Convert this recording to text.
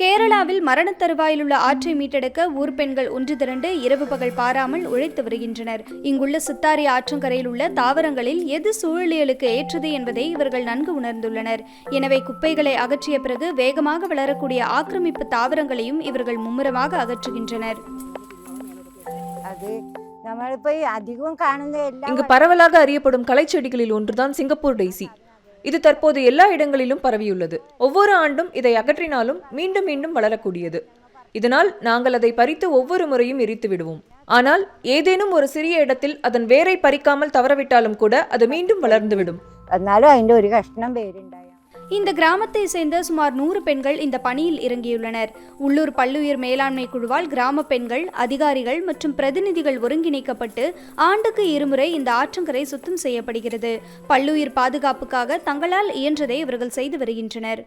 கேரளாவில் மரண தருவாயில் உள்ள ஆற்றை மீட்டெடுக்க ஊர் பெண்கள் ஒன்று திரண்டு இரவு பகல் பாராமல் உழைத்து வருகின்றனர். இங்குள்ள சித்தாரி ஆற்றங்கரையில் உள்ள தாவரங்களில் எது சூழலியலுக்கு ஏற்றது என்பதை இவர்கள் நன்கு உணர்ந்துள்ளனர். எனவே குப்பைகளை அகற்றிய பிறகு வேகமாக வளரக்கூடிய ஆக்கிரமிப்பு தாவரங்களையும் இவர்கள் மும்முரமாக அகற்றுகின்றனர். இங்கு பரவலாக அறியப்படும் கலைச்செடிகளில் ஒன்றுதான் சிங்கப்பூர் டெய்சி. இது தற்போது எல்லா இடங்களிலும் பரவியுள்ளது ஒவ்வொரு ஆண்டும் இதை அகற்றினாலும் மீண்டும் மீண்டும் வளரக்கூடியது இதனால் நாங்கள் அதை பறித்து ஒவ்வொரு முறையும் எரித்து விடுவோம் ஆனால் ஏதேனும் ஒரு சிறிய இடத்தில் அதன் வேரை பறிக்காமல் தவறவிட்டாலும் கூட அது மீண்டும் வளர்ந்துவிடும் എന്നാലും അതിന്റെ ഒരു കഷ്ണം പേരുണ്ടായ இந்த கிராமத்தை சேர்ந்த சுமார் நூறு பெண்கள் இந்த பணியில் இறங்கியுள்ளனர். உள்ளூர் பல்லுயிர் மேலாண்மை குழுவால் கிராம பெண்கள் அதிகாரிகள் மற்றும் பிரதிநிதிகள் ஒருங்கிணைக்கப்பட்டு ஆண்டுக்கு இருமுறை இந்த ஆற்றங்கரை சுத்தம் செய்யப்படுகிறது. பல்லுயிர் பாதுகாப்புக்காக தங்களால் இயன்றதை இவர்கள் செய்து வருகின்றனர்.